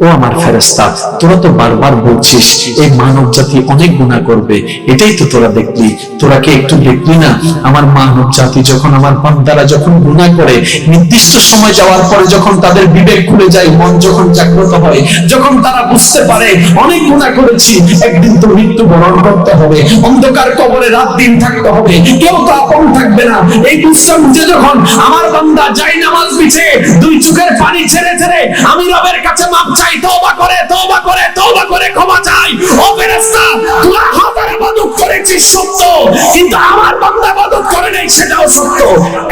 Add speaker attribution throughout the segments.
Speaker 1: ও আমার ফেরেস্তা তোরা তো বারবার বলছিস, এই মানব জাতি অনেক গুণা করবে। এটাই তো তোরা দেখলি। তোরা কি একটু দেখলি না? আমার মানব জাতি যখন আমার বান্দারা যখন গুণা করে, নির্দিষ্ট সময় যাওয়ার পরে যখন তাদের বিবেক খুলে যায়, মন যখন জাগ্রত হয়, যখন তারা বুঝতে পারে, অনেক গুণা করেছি, একদিন তো মৃত্যু বরণ করতে হবে, অন্ধকার কবরে রাত দিন থাকতে হবে, কেউ তো আপন থাকবে না। এই বুঝতে বুঝে যখন আমার বান্দা যাই নামাজ পিছে দুই চোখের পানি ছেড়ে ছেড়ে আমি রবের কাছে মাপ চাই, তওবা করে তওবা করে তওবা করে ক্ষমা চাই। ও ফেরেশতা তোরা হাজার ইবাদত করেছিস সত্য, কিন্তু আমার বান্দা ইবাদত করে নাই, সেটাও সত্য।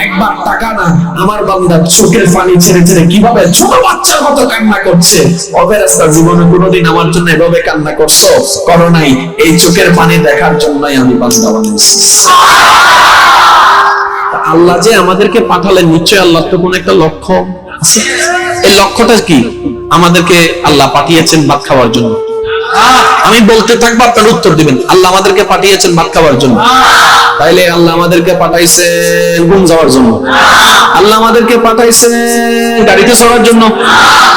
Speaker 1: একবার টাকা না আমার বান্দা চোখের পানি ছেড়ে ছেড়ে কীভাবে ছোট বাচ্চার মতো কান্না করছে। ও ফেরেশতা, জীবনে কোনোদিন আমার জন্য এভাবে কান্না করছ? করো নাই, এই চোখের পানি দেখার জন্যই আমি বান্দা বানিয়েছি। আল্লাহ যে আমাদেরকে পাঠালেন নিশ্চয় আল্লাহ তো কোন একটা লক্ষ্য আছে। এই লক্ষ্যটা কি? আমাদেরকে আল্লাহ পাঠিয়েছেন ভাত খাওয়ার জন্য। আমি বলতে থাকব, আপনার উত্তর দিবেন। আল্লাহ আমাদেরকে পাঠিয়েছেন ভাত খাওয়ার জন্য। তাইলে আল্লাহ আমাদেরকে পাঠাইছেন ঘুম যাওয়ার জন্য। আল্লাহ আমাদেরকে পাঠাইছেন গাড়িতে চড়ার জন্য।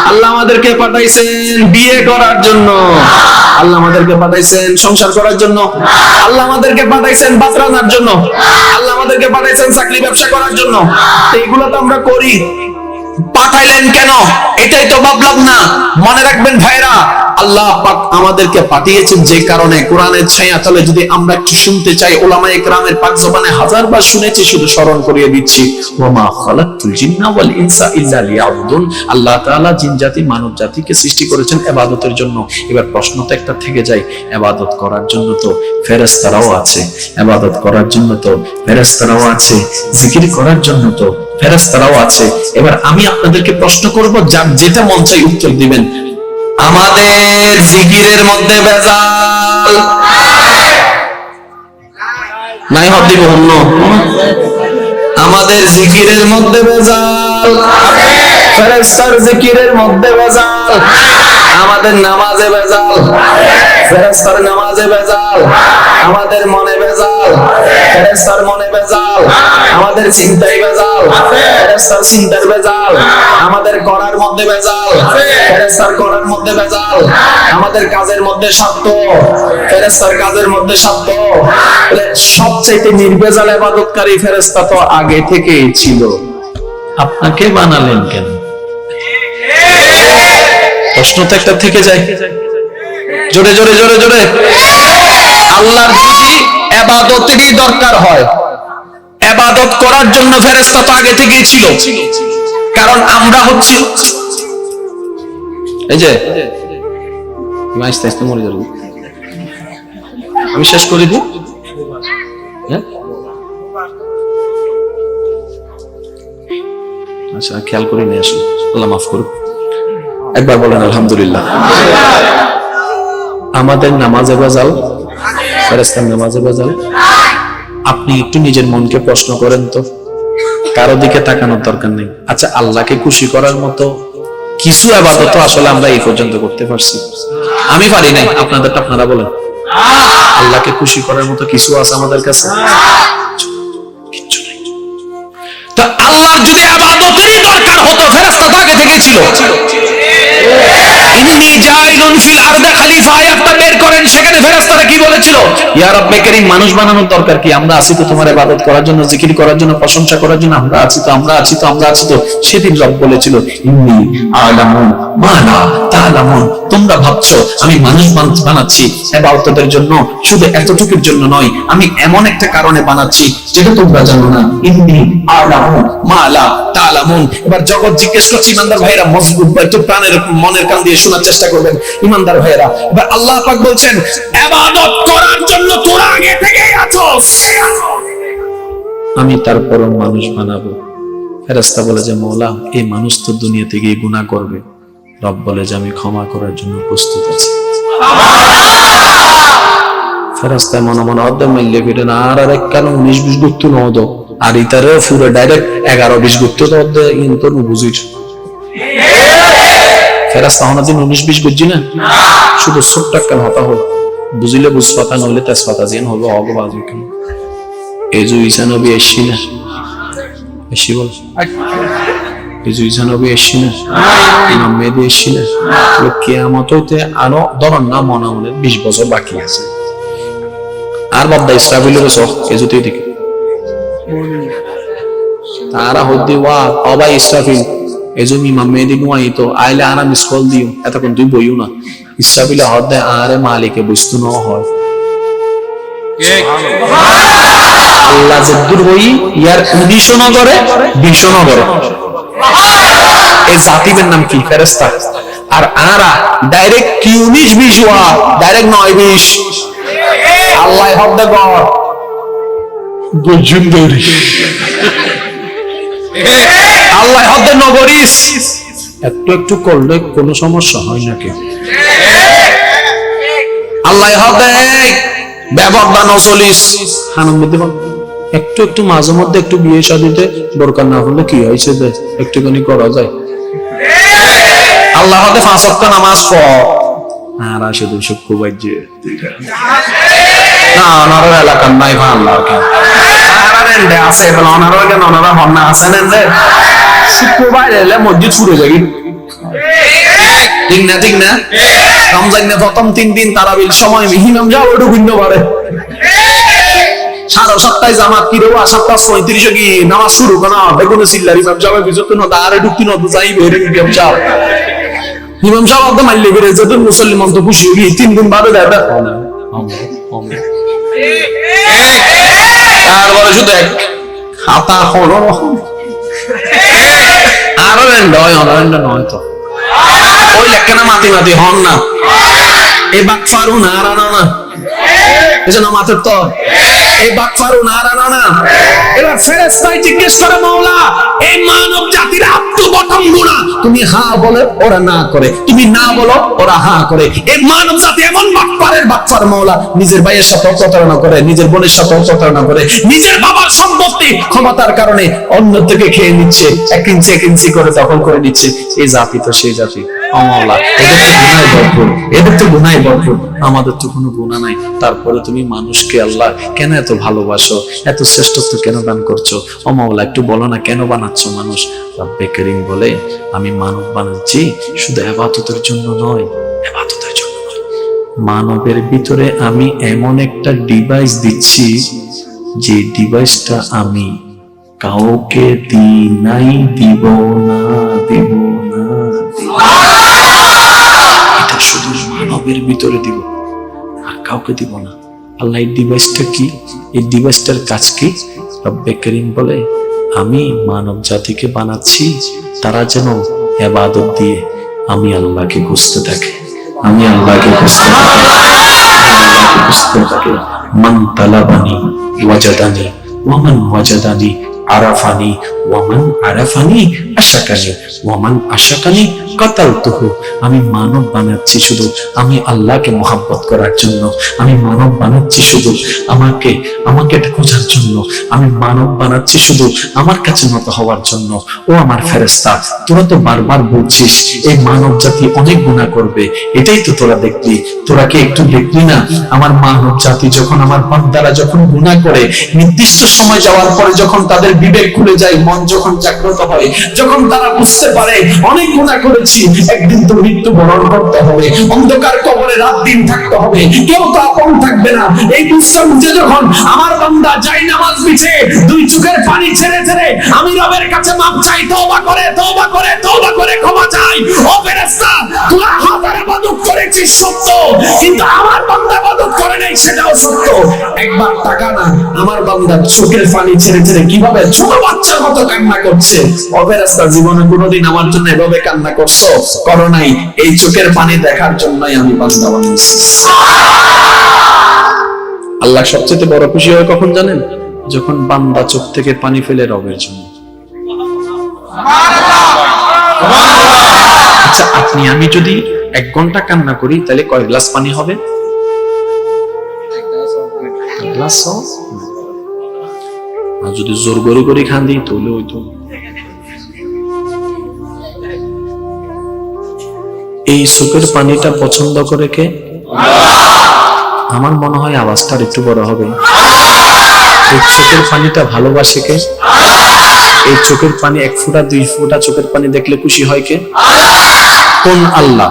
Speaker 1: আল্লাহ আমাদেরকে পাঠাইছেন বিয়ে করার জন্য। আল্লাহ আমাদেরকে পাঠাইছেন সংসার করার জন্য। আল্লাহ আমাদেরকে পাঠাইছেন ভাত রান্নার জন্য। আল্লাহ আমাদেরকে পাঠাইছেন চাকরি ব্যবসা করার জন্য। তো এগুলো তো আমরা করি। পাঠাইলেন কেন? এটাই তো ভাবলাম না। মনে রাখবেন ভাইরা আল্লাহ পাক আমাদেরকে পাঠিয়েছেন যে কারণে কোরআনের ছায়া তলে যদি আমরা একটু শুনতে চাই, ওলামায়ে কেরামের পাক জবানে হাজার বার শুনেছি, শুধু স্মরণ করিয়ে দিচ্ছি। ওমা খালাকতুল জিন্না ওয়াল ইনসা ইল্লা লিয়াবুদুন। আল্লাহ তাআলা জিন জাতি, মানব জাতিকে সৃষ্টি করেছেন ইবাদতের জন্য। এবার প্রশ্ন তো একটা থেকে যায় ইবাদত করার জন্য তো ফেরেশতারাও আছে ইবাদত করার জন্য তো ফেরেশতারাও আছে, জিকির করার জন্য তো ফেরেশতারাও আছে। এবার আমি আপনাদেরকে প্রশ্ন করব, যার যেটা মন চাই উত্তর দিবেন। আমাদের জিকিরের মধ্যে বেজাল। নাই হব দিব অন্য। আমাদের জিকিরের মধ্যে ভেজাল ফেরেশতার জিকিরের মধ্যে ভেজাল। আমাদের নামাজে ভেজাল। ফেরেশতার নামাজে ভেজাল। আমাদের মনে ভেজাল। ফেরেশতার মনে ভেজাল। আমাদের চিন্তায় ভেজাল। ফেরেশতার চিন্তার ভেজাল। আমাদের করার মধ্যে ভেজাল। ফেরেশতার করার মধ্যে ভেজাল। আমাদের কাজের মধ্যে সত্য ফেরেশতার কাজের মধ্যে সত্য সবচাইতে নির্ভেজাল ইবাদতকারী ফেরেশতা তো আগে থেকেই ছিল। আপনাকে বানালেন কেন? প্রশ্ন তো একটা থেকে যায়। জোরে জোরে জোরে জোরে। আল্লাহর যদি এবাদতেরই দরকার হয়, এবাদত করার জন্য ফেরেশতা তো আগে থেকেই ছিল। কারণ আমরা হচ্ছি এই যে মরে আমি শেষ করে দিই হ্যাঁ? আচ্ছা খেয়াল করে নিয়ে আসুন। আল্লাহ মাফ করুক। একবার বলেন, আলহামদুলিল্লাহ। আমাদের নামাজে বাজাল ফেরেস্তার নামাজে বাজাল আপনি একটু নিজের মনকে প্রশ্ন করেন তো, কারও দিকে তাকানোর দরকার নেই। আচ্ছা আল্লাহকে খুশি করার মতো কিছু আবাদত আসলে আমরা এই পর্যন্ত করতে পারছি। আমি পারি নাই, আপনাদেরটা আপনারা বলেন। আল্লাহকে খুশি করার মতো কিছু আছে আমাদের কাছে? তা আল্লাহর যদি আবাদতেরই দরকার হতো ফেরেশতা তো আগে থেকে ছিল ইন্নী জাইলুন ফিল আরদে খলিফা আয়াতটা বের করেন সেখানে ফেরেশতারা কি বলেছিল? তোমার ভাবছ, আমি মানুষ বানাচ্ছি জন্য, শুধু এতটুকুর জন্য নয়, আমি এমন একটা কারণে বানাচ্ছি, যেটা তোমরা জানো না। ইন্নী আলামু মা তালামুন। এবার জগৎ জিজ্ঞেস মজবুত প্রাণের মনের কান দিয়ে শোনার চেষ্টা করবেন। ইমানদার ভাইরা এবার আল্লাহ পাক বলছেন তোরা আগে থেকেই আমি তারপর মানুষ বানাবো। ফেরেশতা বলে যে মৌলা এই মানুষ তো দুনিয়া থেকে গুনাহ করবে। রব বলে যে, আমি ক্ষমা করার জন্য প্রস্তুত আছি। ফেরাস্তায় মনে মনে অর্ধ ফিরে না আর আরেক কেন উনিশ বিশ গুপ্ত নদ আর ইতারে পুরো ডাইরেক্ট এগারো বিশ গুপ্ত অর্ধ কিন্তু বুঝিস ফেরাস্তা হওয়ার উনিশ বিশ বুঝছি না শুধু ছোট্ট একটা হতা হল? বুঝিলে বুঝপাতা নইলে তেজপাতা যেন হবে অগবাজ কেন? এই যে ঈসা নবী এসছি না এসছি বল এসছি না ইমাম মেহেদি এসছি না তো কেয়ামত হইতে আরও ধরন না মনে মনে বিশ বছর বাকি আছে। আর বাদ দা ইসরাফিলের সহ এ যদি দিকে তারা হদ্দি ওয়া অবা ইসরাফিল। এজো ইমাম মেহেদি নুয়াই তো আইলে আরা মিস কল দিও। এতক্ষণ তুই বইও না। দেয় আরে মালিকে বুঝতো ন হয়। আল্লাহ যদ্দুর ইয়ার উনিশও বিশও এই জাতিবের নাম কি? ফেরেস্তা আর আরা ডাইরেক্ট কি উনিশ বিশ ওয়া ডাইরেক্ট নয় বিশ। আল্লাহ হদ দে গড় গর্জুন দৌড়ি আল্লাহ দে নগরিস একটু একটু করলে কোনো সমস্যা হয় নাকি? আল্লাহ হদে ব্যবহার নচলিস আনন্দিত হন। একটু একটু মাঝে মধ্যে একটু বিয়ে দরকার না হলে কি হয়েছে একটুখানি করা যায়। আল্লাহ হদে পাঁচ ওয়াক্ত নামাজ পড়। আর আসে না ওনারও এলাকার নাই আল্লাহ কে আছে ওনারও কেন ওনারা হন না, আছে নেন শুক্রবার এলে মসজিদ ফুরে যাবি ঠিক না ঠিক না রমজান না প্রথম তিন দিন তারাবিল সময় মিনিমাম যাও ওটা ভিন্ন পারে সাড়ে সাতটায় জামাত কি রেওয়া সাতটা পঁয়ত্রিশে কি নামাজ শুরু করা বেগুন সিল্লার ইমাম যাবে বিজত ন দাঁড়ে ঢুকতি ন যাই বেরে ইমাম সাহেব ইমাম সাহেব অর্ধ মাইলে বেরে যেত মুসলিম তো খুশি হয়ে তিন দিন বাদে দেয় তারপরে শুধু এক খাতা হলো আরও নয় অনারেন্ড মাতি মাতি, হন না। এই বাক্স না। রানা না এজন্য মাথার তো এই না ফেরেশতাই জিজ্ঞেস করে, মাওলা, এই মানব জাতির গুণা। তুমি বলে, ওরা না করে। তুমি না বলো, ওরা করে। এই মানব জাতি এমন মাওলা, নিজের ভাইয়ের সাথে প্রতারণা করে, নিজের বোনের সাথে প্রতারণা করে, নিজের বাবার সম্পত্তি ক্ষমতার কারণে অন্য থেকে খেয়ে নিচ্ছে, এক ইঞ্চি এক ইঞ্চি করে দখল করে নিচ্ছে। এই জাতি তো সেই জাতি। আমাদের তো কোনো গুণা নাই। তারপরে তুমি মানুষকে আল্লাহ কেন এত ভালোবাসো? এত শ্রেষ্ঠত্ব কেন দান করছ? অমাওলা একটু বলো না, কেন বানাচ্ছ মানুষ? রব্বে বলে, আমি মানব বানাচ্ছি শুধু আবাদতের জন্য নয়, আবাদতের জন্য নয়। মানবের ভিতরে আমি এমন একটা ডিভাইস দিচ্ছি, যে ডিভাইসটা আমি কাউকে দি নাই দিব না দিব না দিব না। এটা শুধু মানবের ভিতরে দিব, আর কাউকে দিব না। আল্লাহ এই ডিভাইসটা কি? এই ডিভাইসটার কাজ কি? রব্বে করিম বলে, আমি মানব জাতিকে বানাচ্ছি, তারা যেন এবাদত দিয়ে আমি আল্লাহকে খুঁজতে থাকে। আমি আল্লাহকে খুঁজতে থাকে। মান তালাবানি ওয়াজাদানি ওয়ামান ওয়াজাদানি আরাফানি, ওয়ামান আরাফানি আশাকানি, ওয়ামান আশাকানি কাতালতুহু। আমি মানব বানাচ্ছি শুধু আমি আল্লাহকে মোহাব্বত করার জন্য। আমি মানব বানাচ্ছি শুধু আমাকে আমাকে এটা খোঁজার জন্য। আমি মানব বানাচ্ছি শুধু আমার কাছে নত হওয়ার জন্য। ও আমার ফেরেস্তা তোরা তো বারবার বলছিস, এই মানব জাতি অনেক গুণা করবে। এটাই তো তোরা দেখলি। তোরা কি একটু দেখলি না? আমার মানব জাতি যখন আমার বান্দারা যখন গুণা করে, নির্দিষ্ট সময় যাওয়ার পরে যখন তাদের বিবেক খুলে যায়, মন যখন জাগ্রত হয়, যখন তারা বুঝতে পারে, অনেক গুণা করেছি, একদিন তো মৃত্যু বরণ করতে হবে, অন্ধকার কবরে রাত দিন থাকতে হবে, কেউ তো আপন থাকবে না। এই বুঝতে বুঝে যখন আমার বান্দা যাই নামাজ বিছে দুই চোখের পানি ছেড়ে ছেড়ে আমি রবের কাছে মাপ চাই, তওবা করে তওবা করে তওবা করে, ক্ষমা চাই। ও ফেরেশতা, তোরা হাজার ইবাদত করেছিস, সত্য, কিন্তু আমার বান্দা ইবাদত করে নাই, সেটাও সত্য। একবার টাকা না আমার বান্দা চোখের পানি ছেড়ে ছেড়ে কীভাবে ছোট বাচ্চার মতো কান্না করছে। ফেরেশতা জীবনে কোনোদিন আমার জন্য এভাবে কান্না করছ? করো নাই। এই চোখের পানি দেখার জন্যই আমি বান্দা বানিয়েছি। আল্লাহ সবচেয়ে বড় খুশি হয় কখন জানেন? যখন বান্দা চোখ থেকে পানি ফেলে রবের জন্য। আচ্ছা আপনি, আমি যদি এক ঘণ্টা কান্না করি, তাহলে কয় গ্লাস পানি হবে? গ্লাস? আর যদি জোর করে করে খান দিই, তাহলে ওই তো এই চোখের পানিটা পছন্দ করে কে? আমার মনে হয় আওয়াজটা একটু বড় হবে। এই চোখের পানিটা ভালোবাসে কে? এই চোখের পানি এক ফোঁটা, দুই ফোঁটা চোখের পানি দেখলে খুশি হয় কে? কোন আল্লাহ?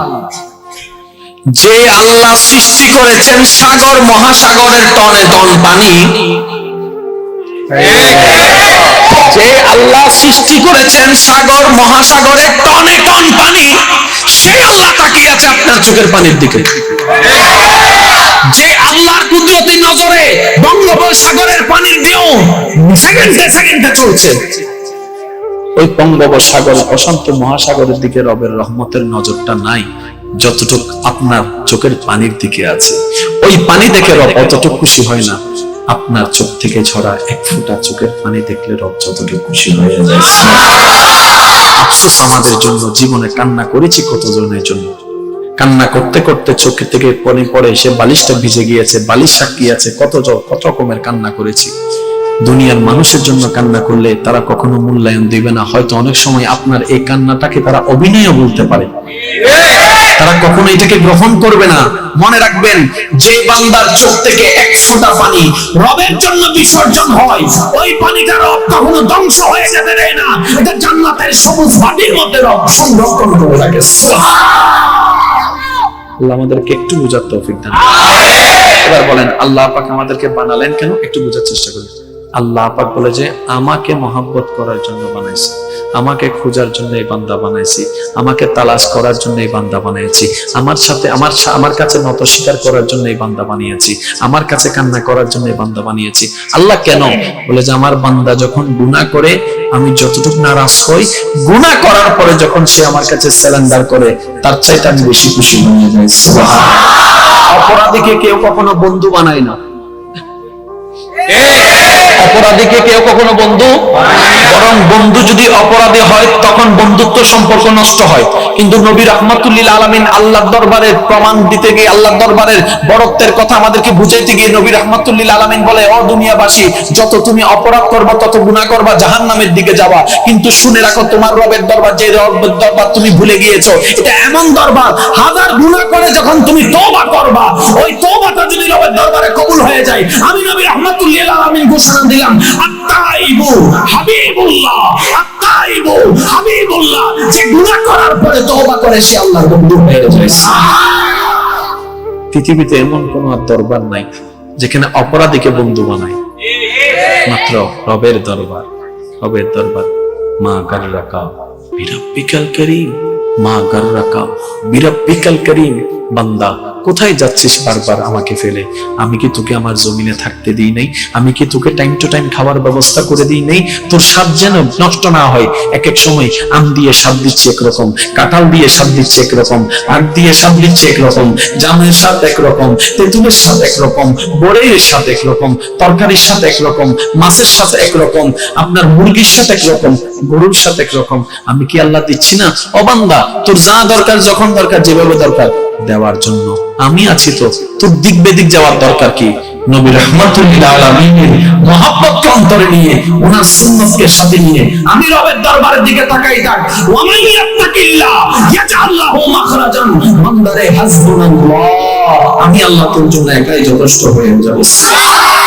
Speaker 1: যে আল্লাহ সৃষ্টি করেছেন সাগর, মহাসাগরের টনে টন পানি যে আল্লাহ সৃষ্টি করেছেন সাগর মহাসাগরের টনে টন পানি সেই আল্লাহ তাকিয়ে আছে আপনার চোখের পানির দিকে। যে আল্লাহর কুদরতি নজরে বঙ্গোপসাগরের পানির ঢেউ সেকেন্ডে সেকেন্ডে চলছে। ওই বঙ্গোপসাগর প্রশান্ত মহাসাগরের দিকে রবের রহমতের নজরটা নাই, যতটুক আপনার চোখের পানির দিকে আছে। ওই পানি দেখে রব অতটুকু খুশি হয় না। আপনার চোখ থেকে ঝরা এক ফোঁটা চোখের পানি দেখলে রব যতটুকু খুশি হয়ে যায়। আফসোস আমাদের জন্য, জীবনে কান্না করেছি কতজনের জন্য? কান্না করতে করতে চোখে থেকে পানি পড়ে সে বালিশটা ভিজে গিয়েছে, বালিশ সাক্ষী আছে, কত কত রকমের কান্না করেছি। দুনিয়ার মানুষের জন্য কান্না করলে তারা কখনো মূল্যায়ন দিবে না। হয়তো অনেক সময় আপনার এই কান্নাটাকে তারা অভিনয় বলতে পারে। তারা কখনো এটাকে গ্রহণ করবে না। মনে রাখবেন যে বান্দার চোখ থেকে এক ফোঁটা পানি রবের জন্য বিসর্জন হয় ওই পানিটা রব কখনো ধ্বংস হয়ে যেতে দেয় না। এটা জান্নাতের সবুজ মাটির মধ্যে রব সংরক্ষণ করে রাখে। আল্লাহ আমাদেরকে একটু বোঝার তৌফিক দান এবার বলেন আল্লাহ পাক আমাদেরকে বানালেন কেন? একটু বোঝার চেষ্টা করি। আল্লাহ পাক বলে যে, আমাকে মহাব্বত করার জন্য বানাইছে। আমাকে খোঁজার জন্য এই বান্দা বানাইছি। আমাকে তালাশ করার জন্য এই বান্দা বানিয়েছি আমার সাথে, আমার আমার কাছে নত স্বীকার করার জন্য এই বান্দা বানিয়েছি। আমার কাছে কান্না করার জন্য এই বান্দা বানিয়েছি। আল্লাহ কেন? বলে যে, আমার বান্দা যখন গুনাহ করে, আমি যতটুকু নারাজ হই, গুনাহ করার পরে যখন সে আমার কাছে স্যালেন্ডার করে, তার চাইতে আমি বেশি খুশি হয়ে যাই। অপরাধীকে কেউ কখনো বন্ধু বানায় না। অপরাধীকে কেউ কখনো বন্ধু? বরং বন্ধু যদি অপরাধী হয়, তখন বন্ধুত্ব সম্পর্ক নষ্ট হয়। কিন্তু নবী রহমাতুল্লিল আলমিন আল্লাহ দরবারের প্রমাণ দিতে গিয়ে আল্লাহ দরবারের বড়ত্বের কথা আমাদেরকে বুঝাইতে গিয়ে নবী রহমাতুল্লিল আলমিন বলে, ও দুনিয়াবাসী, যত তুমি অপরাধ করবা, তত গুণা করবা জাহান নামের দিকে যাবা। কিন্তু শুনে রাখো, তোমার রবের দরবার, যে রবের দরবার তুমি ভুলে গিয়েছো, এটা এমন দরবার, হাজার গুণা করে যখন তুমি তোবা করবা, ওই তোবাটা যদি রবের দরবারে যায় আমি নবী রহমাতুল্লিল আলমিন ঘোষণা দিলাম, আত্মাইবু হাবিবুল্লাহ আত্মাইবু হাবিবুল্লাহ। যে গুনাহ করার পরে তওবা করে, সে আল্লাহর বন্ধু হয়ে যায় পৃথিবীতে এমন কোন দরবার নাই, যেখানে অপরাধীকে বন্ধু বানায়। মাত্র রবের দরবার রবের দরবার। মা গার্রাকা বিরাব্বিকাল করিম। মা গার্রাকা, বিরাব্বিকাল করিম, বান্দা, কোথায় যাচ্ছিস বারবার আমাকে ফেলে? আমি কি তোকে আমার জমিনে থাকতে দিই নাই? আমি কি তোকে টাইম টু টাইম খাবার ব্যবস্থা করে দিই নাই? তোর স্বাদ যেন নষ্ট না হয়। এক এক সময় আম দিয়ে স্বাদ দিচ্ছে একরকম, কাঁঠাল দিয়ে স্বাদ দিচ্ছে একরকম, আখ দিয়ে স্বাদ দিচ্ছে একরকম, জামের স্বাদ একরকম, তেঁতুলের স্বাদ একরকম, বড়ের স্বাদ একরকম, তরকারির স্বাদ একরকম, মাছের স্বাদ একরকম, আপনার মুরগির স্বাদ একরকম, গরুর সাথে একরকম। আমি কি আল্লাহ দিচ্ছি না? অবান্দা তোর যা দরকার, যখন দরকার যেভাবে দরকার, দেওয়ার জন্য। আমি আছি তো, তোর দিক বেদিক যাওয়ার দরকার কি? নবী রহমাতুল্লাহ আলামিনের মহব্বতকে অন্তরে নিয়ে, ওনার সুন্নতকে সাথে নিয়ে, আমি রবের দরবারের দিকে তাকাই থাক। ওয়ামান ইয়াত্তাকিল্লাহ, ইয়াজআল্লাহু মাখরাজান, বান্দারে হাসবুনাল্লাহ। আমি আল্লাহ তোর জন্য একাই যথেষ্ট হয়ে যাব।